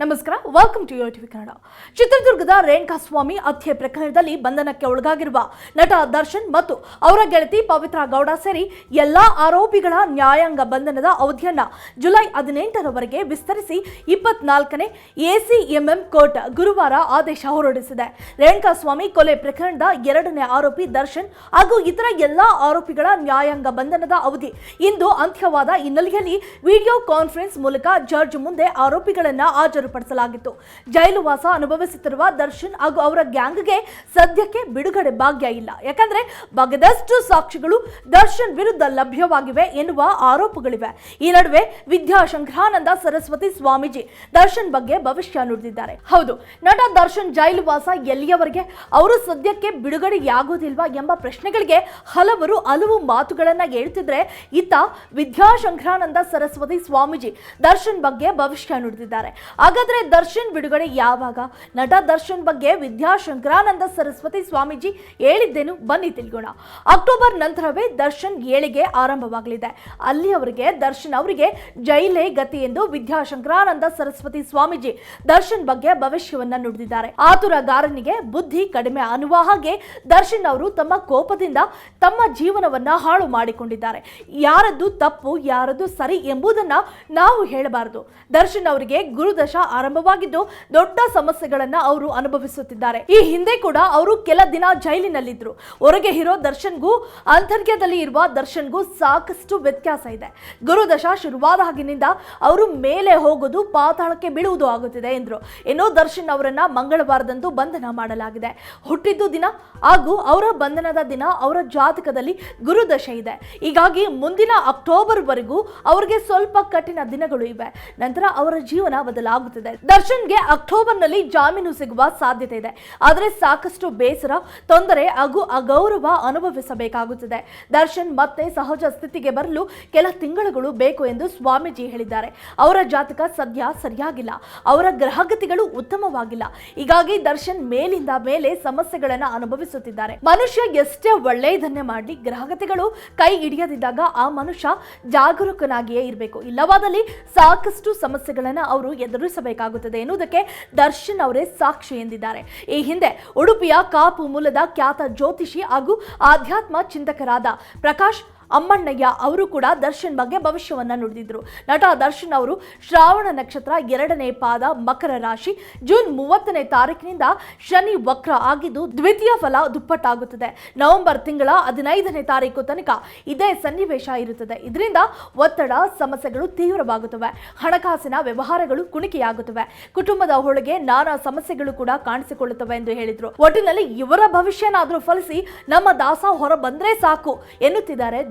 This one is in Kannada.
ನಮಸ್ಕಾರ ವೆಲ್ಕಮ್ ಟು ಟಿವಿ ಕನ್ನಡ. ಚಿತ್ರದುರ್ಗದ ರೇಣುಕಾಸ್ವಾಮಿ ಹತ್ಯೆ ಪ್ರಕರಣದಲ್ಲಿ ಬಂಧನಕ್ಕೆ ಒಳಗಾಗಿರುವ ನಟ ದರ್ಶನ್ ಮತ್ತು ಅವರ ಗೆಳತಿ ಪವಿತ್ರ ಗೌಡ ಸೇರಿ ಎಲ್ಲಾ ಆರೋಪಿಗಳ ನ್ಯಾಯಾಂಗ ಬಂಧನದ ಅವಧಿಯನ್ನ ಜುಲೈ ಹದಿನೆಂಟರವರೆಗೆ ವಿಸ್ತರಿಸಿ ಇಪ್ಪತ್ನಾಲ್ಕನೇ ಎಸಿಎಂಎಂ ಕೋರ್ಟ್ ಗುರುವಾರ ಆದೇಶ ಹೊರಡಿಸಿದೆ. ರೇಣುಕಾಸ್ವಾಮಿ ಕೊಲೆ ಪ್ರಕರಣದ ಎರಡನೇ ಆರೋಪಿ ದರ್ಶನ್ ಹಾಗೂ ಇತರ ಎಲ್ಲಾ ಆರೋಪಿಗಳ ನ್ಯಾಯಾಂಗ ಬಂಧನದ ಅವಧಿ ಇಂದು ಅಂತ್ಯವಾದ ಹಿನ್ನೆಲೆಯಲ್ಲಿ ವಿಡಿಯೋ ಕಾನ್ಫರೆನ್ಸ್ ಮೂಲಕ ಜಡ್ಜ್ ಮುಂದೆ ಆರೋಪಿಗಳನ್ನ ಹಾಜರುಪಡಿಸಲಾಗಿತ್ತು ಜೈಲು ವಾಸ ಅನುಭವಿಸುತ್ತಿರುವ ದರ್ಶನ್ ಹಾಗೂ ಅವರ ಗ್ಯಾಂಗ್ಗೆ ಸದ್ಯಕ್ಕೆ ಬಿಡುಗಡೆ ಭಾಗ್ಯ ಇಲ್ಲ. ಯಾಕಂದ್ರೆ ಬಗೆದಷ್ಟು ಸಾಕ್ಷಿಗಳು ದರ್ಶನ್ ವಿರುದ್ಧ ಲಭ್ಯವಾಗಿವೆ ಎನ್ನುವ ಆರೋಪಗಳಿವೆ. ಈ ನಡುವೆ ವಿದ್ಯಾಶಂಕರಾನಂದ ಸರಸ್ವತಿ ಸ್ವಾಮೀಜಿ ದರ್ಶನ್ ಬಗ್ಗೆ ಭವಿಷ್ಯ ನುಡಿದಿದ್ದಾರೆ. ಹೌದು, ನಟ ದರ್ಶನ್ ಜೈಲುವಾಸ ಎಲ್ಲಿಯವರೆಗೆ ಅವರು ಸದ್ಯಕ್ಕೆ ಬಿಡುಗಡೆಯಾಗೋದಿಲ್ವಾ ಎಂಬ ಪ್ರಶ್ನೆಗಳಿಗೆ ಹಲವರು ಹಲವು ಮಾತುಗಳನ್ನ ಹೇಳ್ತಿದ್ರೆ ಇತ್ತ ವಿದ್ಯಾಶಂಕರಾನಂದ ಸರಸ್ವತಿ ಸ್ವಾಮೀಜಿ ದರ್ಶನ್ ಬಗ್ಗೆ ಭವಿಷ್ಯ ನುಡಿದಿದ್ದಾರೆ. ಹಾಗಾದ್ರೆ ದರ್ಶನ್ ಬಿಡುಗಡೆ ಯಾವಾಗ? ನಟ ದರ್ಶನ್ ಬಗ್ಗೆ ವಿದ್ಯಾಶಂಕರಾನಂದ ಸರಸ್ವತಿ ಸ್ವಾಮೀಜಿ ಹೇಳಿದ್ದೇನು, ಬನ್ನಿ ತಿಳ್ಕೋಣ. ಅಕ್ಟೋಬರ್ ನಂತರವೇ ದರ್ಶನ್ ಏಳಿಗೆ ಆರಂಭವಾಗಲಿದೆ. ಅಲ್ಲಿಯವರೆಗೆ ದರ್ಶನ್ ಅವರಿಗೆ ಜೈಲೇ ಗತಿ ಎಂದು ವಿದ್ಯಾಶಂಕರಾನಂದ ಸರಸ್ವತಿ ಸ್ವಾಮೀಜಿ ದರ್ಶನ್ ಬಗ್ಗೆ ಭವಿಷ್ಯವನ್ನ ನುಡಿದಿದ್ದಾರೆ. ಆತುರಗಾರನಿಗೆ ಬುದ್ಧಿ ಕಡಿಮೆ ಅನ್ನುವ ಹಾಗೆ ದರ್ಶನ್ ಅವರು ತಮ್ಮ ಕೋಪದಿಂದ ತಮ್ಮ ಜೀವನವನ್ನ ಹಾಳು ಮಾಡಿಕೊಂಡಿದ್ದಾರೆ. ಯಾರದ್ದು ತಪ್ಪು, ಯಾರದ್ದು ಸರಿ ಎಂಬುದನ್ನ ನಾವು ಹೇಳಬಾರದು. ದರ್ಶನ್ ಅವರಿಗೆ ಗುರುದಶ ಆರಂಭವಾಗಿದ್ದು ದೊಡ್ಡ ಸಮಸ್ಯೆಗಳನ್ನ ಅವರು ಅನುಭವಿಸುತ್ತಿದ್ದಾರೆ. ಈ ಹಿಂದೆ ಕೂಡ ಅವರು ಕೆಲ ದಿನ ಜೈಲಿನಲ್ಲಿದ್ದರು ಹೊರಗೆ ಇರೋ ದರ್ಶನ್ಗೂ ಅಂತರ್ಗದಲ್ಲಿ ಇರುವ ದರ್ಶನ್ಗೂ ಸಾಕಷ್ಟು ವ್ಯತ್ಯಾಸ ಇದೆ. ಗುರುದಶ ಶುರುವಾದ ಹಾಗಿನಿಂದ ಅವರು ಮೇಲೆ ಹೋಗೋದು, ಪಾತಾಳಕ್ಕೆ ಬೀಳುವುದು ಆಗುತ್ತಿದೆ ಎಂದರು. ಇನ್ನು ದರ್ಶನ್ ಅವರನ್ನ ಮಂಗಳವಾರದಂದು ಬಂಧನ ಮಾಡಲಾಗಿದೆ. ಹುಟ್ಟಿದ್ದು ದಿನ ಹಾಗೂ ಅವರ ಬಂಧನದ ದಿನ ಅವರ ಜಾತಕದಲ್ಲಿ ಗುರುದಶೆ ಇದೆ. ಹೀಗಾಗಿ ಮುಂದಿನ ಅಕ್ಟೋಬರ್ ವರೆಗೂ ಅವರಿಗೆ ಸ್ವಲ್ಪ ಕಠಿಣ ದಿನಗಳು ಇವೆ. ನಂತರ ಅವರ ಜೀವನ ಬದಲಾಗುತ್ತದೆ. ದರ್ಶನ್ಗೆ ಅಕ್ಟೋಬರ್ನಲ್ಲಿ ಜಾಮೀನು ಸಿಗುವ ಸಾಧ್ಯತೆ ಇದೆ. ಆದರೆ ಸಾಕಷ್ಟು ಬೇಸರ, ತೊಂದರೆ ಹಾಗೂ ಅಗೌರವ ಅನುಭವಿಸಬೇಕಾಗುತ್ತದೆ. ದರ್ಶನ್ ಮತ್ತೆ ಸಹಜ ಸ್ಥಿತಿಗೆ ಬರಲು ಕೆಲ ತಿಂಗಳುಗಳು ಬೇಕು ಎಂದು ಸ್ವಾಮೀಜಿ ಹೇಳಿದ್ದಾರೆ. ಅವರ ಜಾತಕ ಸದ್ಯ ಸರಿಯಾಗಿಲ್ಲ. ಅವರ ಗ್ರಹಗತಿಗಳು ಉತ್ತಮವಾಗಿಲ್ಲ. ಹೀಗಾಗಿ ದರ್ಶನ್ ಮೇಲಿಂದ ಮೇಲೆ ಸಮಸ್ಯೆಗಳನ್ನ ಅನುಭವಿಸುತ್ತಿದ್ದಾರೆ. ಮನುಷ್ಯ ಎಷ್ಟೇ ಒಳ್ಳೆಯದನ್ನೇ ಮಾಡಲಿ ಗ್ರಹಗತಿಗಳು ಕೈ ಹಿಡಿಯದಿದ್ದಾಗ ಆ ಮನುಷ್ಯ ಜಾಗರೂಕನಾಗಿಯೇ ಇರಬೇಕು. ಇಲ್ಲವಾದಲ್ಲಿ ಸಾಕಷ್ಟು ಸಮಸ್ಯೆಗಳನ್ನ ಅವರು ಎದುರಿಸಬೇಕಾಗುತ್ತದೆ ಎನ್ನುವುದಕ್ಕೆ ದರ್ಶನ್ ಅವರೇ ಸಾಕ್ಷಿ ಎಂದಿದ್ದಾರೆ. ಈ ಹಿಂದೆ ಉಡುಪಿಯ ಕಾಪು ಮೂಲದ ಖ್ಯಾತ ಜ್ಯೋತಿಷಿ ಹಾಗೂ ಆಧ್ಯಾತ್ಮ ಚಿಂತಕರಾದ ಪ್ರಕಾಶ್ ಅಮ್ಮಣ್ಣಯ್ಯ ಅವರು ಕೂಡ ದರ್ಶನ್ ಬಗ್ಗೆ ಭವಿಷ್ಯವನ್ನ ನುಡಿದಿದ್ರು. ನಟ ದರ್ಶನ್ ಅವರು ಶ್ರಾವಣ ನಕ್ಷತ್ರ ಎರಡನೇ ಪಾದ ಮಕರ ರಾಶಿ ಜೂನ್ ಮೂವತ್ತನೇ ತಾರೀಕಿನಿಂದ ಶನಿ ವಕ್ರ ಆಗಿದ್ದು ದ್ವಿತೀಯ ಫಲ ದುಪ್ಪಟ್ಟಾಗುತ್ತದೆ. ನವೆಂಬರ್ ತಿಂಗಳ ಹದಿನೈದನೇ ತಾರೀಕು ತನಕ ಇದೇ ಸನ್ನಿವೇಶ ಇರುತ್ತದೆ. ಇದರಿಂದ ಒತ್ತಡ ಸಮಸ್ಯೆಗಳು ತೀವ್ರವಾಗುತ್ತವೆ. ಹಣಕಾಸಿನ ವ್ಯವಹಾರಗಳು ಕುಣಿಕೆಯಾಗುತ್ತವೆ. ಕುಟುಂಬದ ಹೊಳಗೆ ನಾನಾ ಸಮಸ್ಯೆಗಳು ಕೂಡ ಕಾಣಿಸಿಕೊಳ್ಳುತ್ತವೆ ಎಂದು ಹೇಳಿದ್ರು. ಒಟ್ಟಿನಲ್ಲಿ ಇವರ ಭವಿಷ್ಯನಾದರೂ ಫಲಿಸಿ ನಮ್ಮ ದಾಸ ಹೊರ ಬಂದ್ರೆ ಸಾಕು ಎನ್ನುತ್ತಿದ್ದಾರೆ